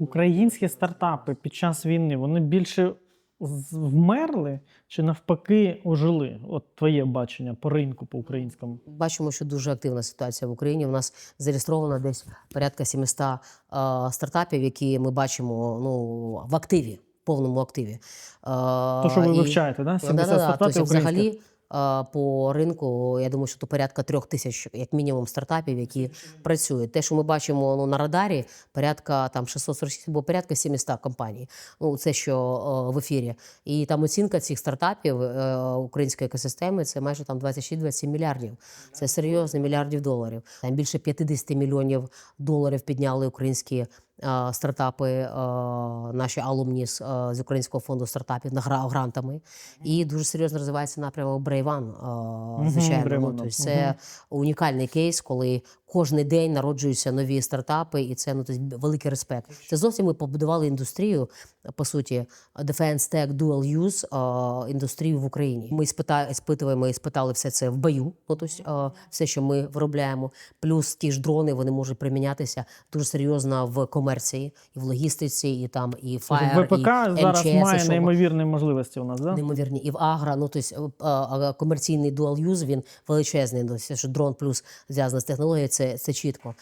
Українські стартапи під час війни вони більше вмерли чи навпаки ожили? От твоє бачення по ринку по українському. Бачимо, що дуже активна ситуація в Україні. У нас зареєстровано десь порядка 700 е, стартапів, які ми бачимо ну, в активі, в повному активі. Е, То, що ви і- вивчаєте, да? 70 Да-да-да. стартапів Тобто, взагалі по ринку, я думаю, що то порядка трьох тисяч, як мінімум, стартапів, які працюють. Те, що ми бачимо ну, на радарі, порядка там 646, або порядка 700 компаній. Ну, це що в ефірі. І там оцінка цих стартапів е, української екосистеми це майже там 26-27 мільярдів. Це серйозно мільярдів доларів. Там більше 50 мільйонів доларів підняли українські стартапи, е, наші алумніс е, з Українського фонду стартапів на грантами. І дуже серйозно розвивається напрямок Брейван. е, Звичайно, Brave ну, тобто це унікальний кейс, коли кожен день народжуються нові стартапи, і це ну тобто, великий респект. Це зовсім ми побудували індустрію, по суті, Defense Tech Dual Use індустрію в Україні. Ми спита, іспитуємо і спитали все це в бою. Ну, тобто, все, що ми виробляємо, плюс ті ж дрони вони можуть примінятися дуже серйозно в комерції, і в логістиці, і там і Fire, Тобто ВПК і зараз МЧС, має що неймовірні можливості у нас, да? Неймовірні. І в агро, ну тобто комерційний dual use, він величезний. Ну, що дрон плюс зв'язано з технологією, це, це чітко.